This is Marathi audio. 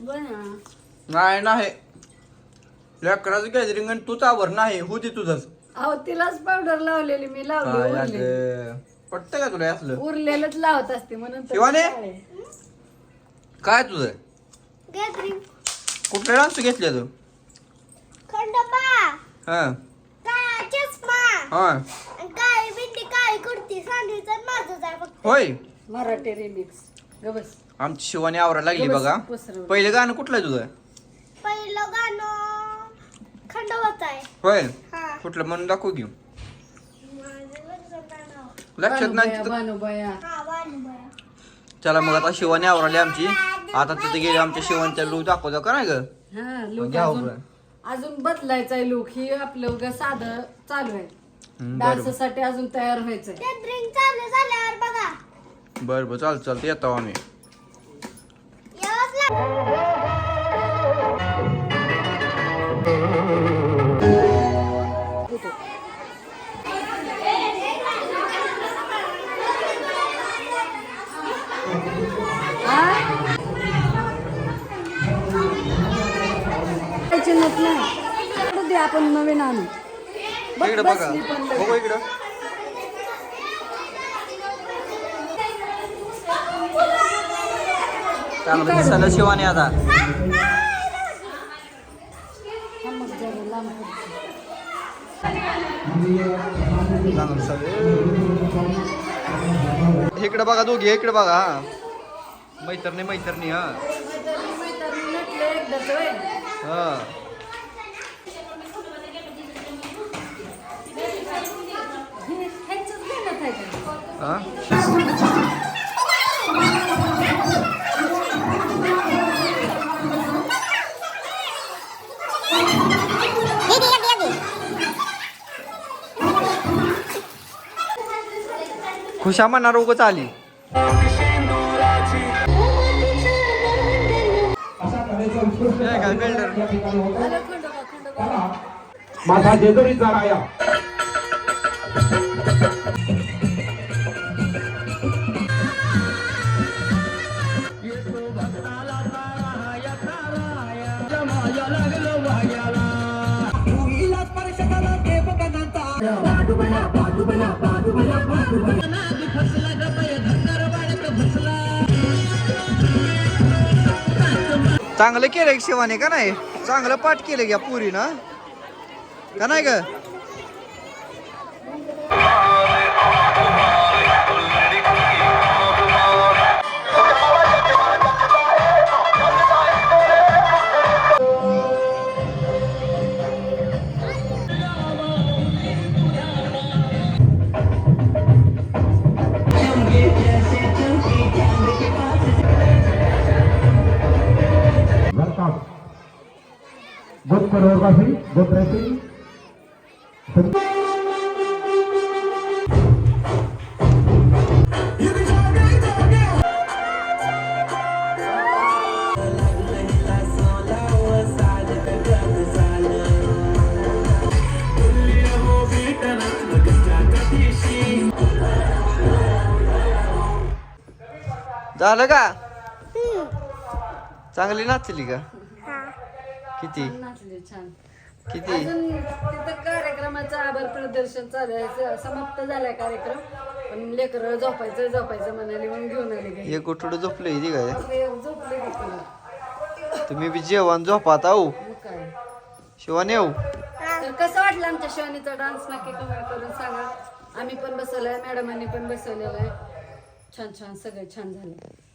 बना नाही नाही. लेकराचं गॅदरिंग आणि तूच आवर नाही होती तुझंच. अहो तिलाच पावडर लावलेली मी लावली उरलेली. पटतं का तुला हे असलं? उरलेलंच लावत असते म्हणून तर शिवानी? काय? काय तुझं? गॅदरिंग कुठले डान्स घेतले तू? खंडोबा. हा. काळा चष्मा. हा. आणि काळी बिंडी काळी कुर्ती सांडीचं माझंच आहे फक्त. होय. मराठी रिमिक्स गबस आमची शिवानी आवरायला लागली बघा. पसरवलं. पहिलं गाणं कुठलं आहे तुझं? पहिलं गाणं खंडोबाचं आहे होय? हा. कुठलं? म्हणून दाखवू घेऊ माझं लक्षात नाही बानुबाया, तिथं. बानुबाया हा वाणीबाया चला मग आता शिवानी आवराली आमची. आता तिथे गेली आमच्या शिवानच्या लू दाखवतो का नाही ग? हा लुक घ्या अजून उभं. अजून बदलायचा आहे लुक ही आपलं उगा साधं चालू आहे. हम्म, बरं डान्ससाठी अजून तयार व्हायचंय. गॅदरिंग चालू झाल्यावर बघा. बरं बरं चाल चालतं. येतो आम्ही. आपण नवीन आणू बघ, इकडे. बघू इकडं. चांगलं दिसायला शिवानी आता. चांगलं इकडे बघा दोघी इकडे बघा हा. मैत्रिणी मैत्रिणी हा. मैत्रिणी- हा? खुशा म्हणणार उगच आली हे माझा जेजुरीचा राया चांगलं केलं शिवाने का नाही? चांगलं पाठ केलं घ्या पुरी ना का नाही ग? गुड ड्रेसिंग झालं का? चांगली नाचली का? किती? नाचले छान. किती? अजून तिथं कार्यक्रमाचं आभार प्रदर्शन चालू आहे. स- समाप्त झालाय कार्यक्रम. पण लेकर झोपायचं झोपायचं म्हणाले मग घेऊन आले घरी. एक उठवडं झोपलं इथे काय? ते झोपले की तुला. तुम्ही बी जेवण झोपात आहो. मग काय? शिवाने येऊ तर कसं वाटलं आमच्या शिवानीचा डान्स नक्की कमेंट करून सांगा. आम्ही पण बसवलाय मॅडमांनी पण बसवलेला आहे. छान छान सगळे छान झाले.